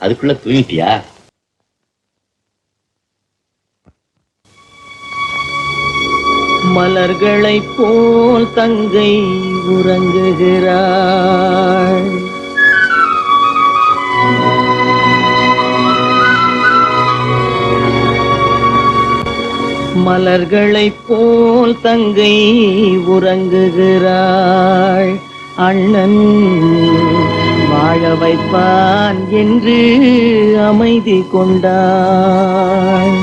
அதுக்குள்ள தூங்கிட்டியா? மலர்களை போல் தங்கை உறங்குகிறாள். மலர்களை போல் தங்கை உறங்குகிறாள். அண்ணன் வாழ வைப்பான் என்று அமைதி கொண்டான்.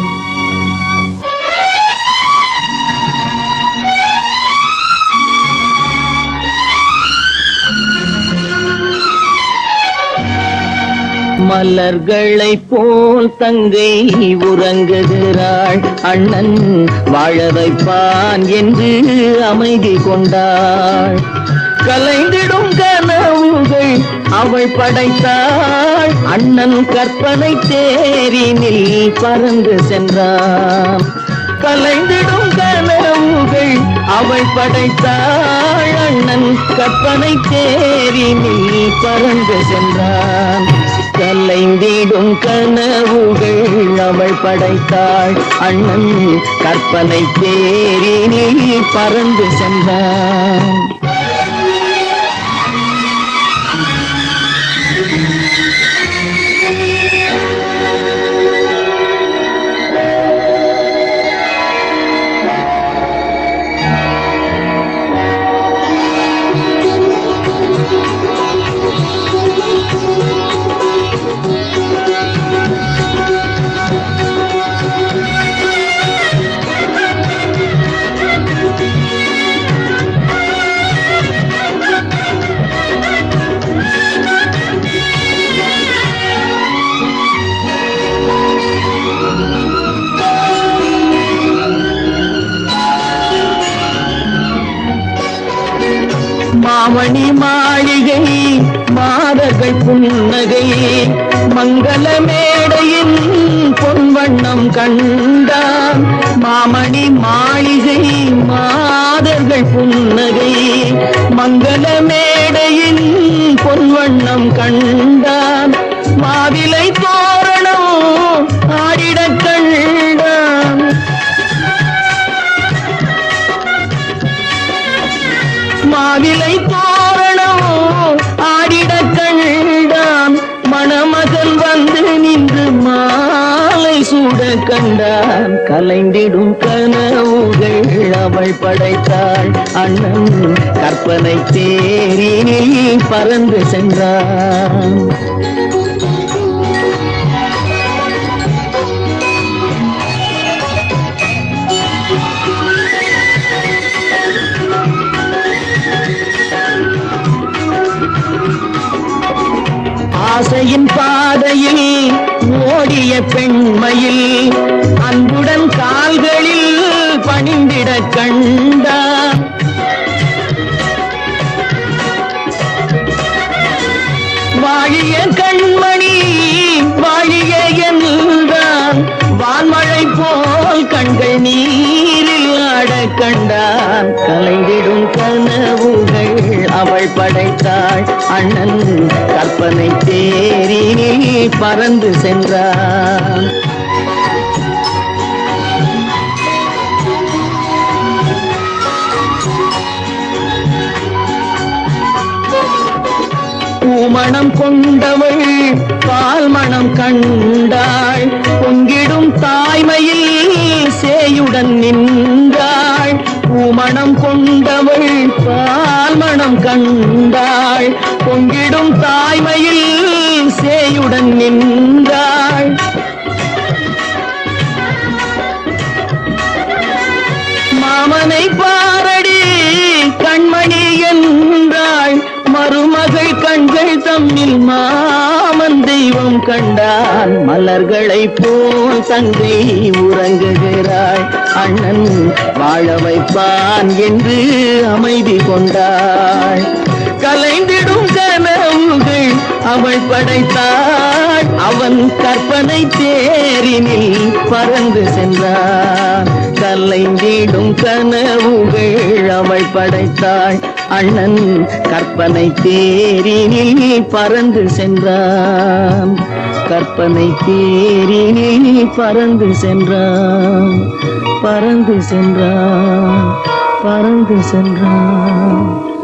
மலர்களைப் போல் தங்கை உறங்குகிறாள். அண்ணன் வாழ வைப்பான் என்று அமைதி கொண்டாள். கலைந்திடும் கனவுகள் அவள் படைத்தாள். அண்ணன் கற்பனை தேரினில் பறந்து சென்றான். கலைந்திடும் கனவுகள் அவள் படைத்தாள். அண்ணன் கற்பனை தேரினில் பறந்து சென்றான். கலைந்திடும் கனவுகள் அவள் படைத்தாள். அண்ணன் கற்பனை தேரினில் பறந்து சென்றான். மாமணி மாளிகை மாதர்கள் புன்னகை மங்கள மேடையின் பொன்வண்ணம் கண்டான். மாமணி மாளிகை மாதர்கள் புன்னகை மங்கள மேடையின் பொன்வண்ணம் கண்டான். மாவிலை கண்டான். கலைந்திடும் கனவுகள் அவள் படைத்தாள். அண்ணன் கற்பனை தேரில் பறந்து சென்றான். ஆசையின் பாதையில் ஓடிய பெண்மையில் அன்புடன் கால்களில் பணிந்திட கண்டா வாழிய கண்மணி வாழிய என்றான். வான்மழை போல் கண்கள் நீரில் ஆட கண்டான். கலைந்திடும் கனவு அவள் படைத்தாள். அண்ணன் கற்பனை தேரினில் பறந்து சென்றான். பூமணம் கொண்டவள் பால் மணம் கண்டாள். பொங்கிடும் தாய்மையில் சேயுடன் நின்றாள். பூமணம் கொண்டவள் பால் மணம் கண்டாள். பொங்கிடும் தாய்மையில் சேயுடன் நின்றாள் கண்டான் மலர்களை போல் தங்கை உறங்குகிறாள் அண்ணன் வாழ வைப்பான் என்று அமைதி கொண்டாள் கலைந்திடும் கனவுகள் அவள் படைத்தாள். அவன் கற்பனை தேரினில் பறந்து சென்றான். கலைந்திடும் கனவுகள் அவள் படைத்தாள். அண்ணன் கற்பனை தேரினில் பறந்து சென்றான். கற்பனை தேரினில் பறந்து சென்றான். பறந்து சென்றான். பறந்து சென்றான்.